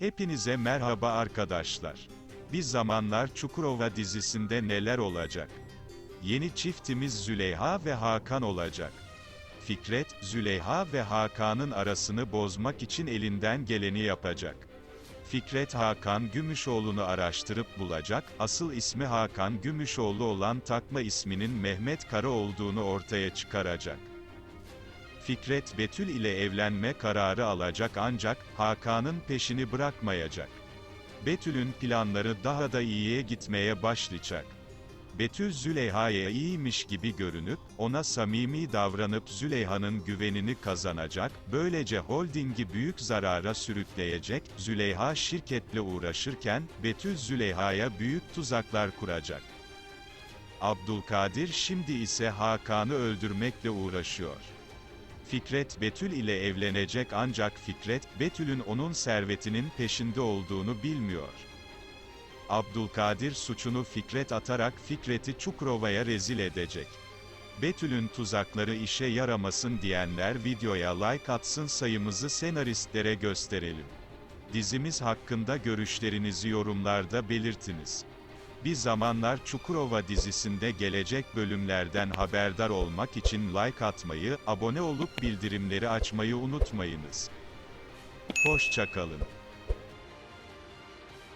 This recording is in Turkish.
Hepinize merhaba arkadaşlar. Bir zamanlar Çukurova dizisinde neler olacak? Yeni çiftimiz Züleyha ve Hakan olacak. Fikret, Züleyha ve Hakan'ın arasını bozmak için elinden geleni yapacak. Fikret Hakan Gümüşoğlu'nu araştırıp bulacak, asıl ismi Hakan Gümüşoğlu olan takma isminin Mehmet Kara olduğunu ortaya çıkaracak. Fikret Betül ile evlenme kararı alacak ancak, Hakan'ın peşini bırakmayacak. Betül'ün planları daha da iyiye gitmeye başlayacak. Betül Züleyha'ya iyiymiş gibi görünüp, ona samimi davranıp Züleyha'nın güvenini kazanacak, böylece holdingi büyük zarara sürükleyecek, Züleyha şirketle uğraşırken, Betül Züleyha'ya büyük tuzaklar kuracak. Abdülkadir şimdi ise Hakan'ı öldürmekle uğraşıyor. Fikret Betül ile evlenecek ancak Fikret, Betül'ün onun servetinin peşinde olduğunu bilmiyor. Abdülkadir suçunu Fikret atarak Fikret'i Çukurova'ya rezil edecek. Betül'ün tuzakları işe yaramasın diyenler videoya like atsın sayımızı senaristlere gösterelim. Dizimiz hakkında görüşlerinizi yorumlarda belirtiniz. Bir zamanlar Çukurova dizisinde gelecek bölümlerden haberdar olmak için like atmayı, abone olup bildirimleri açmayı unutmayınız. Hoşçakalın.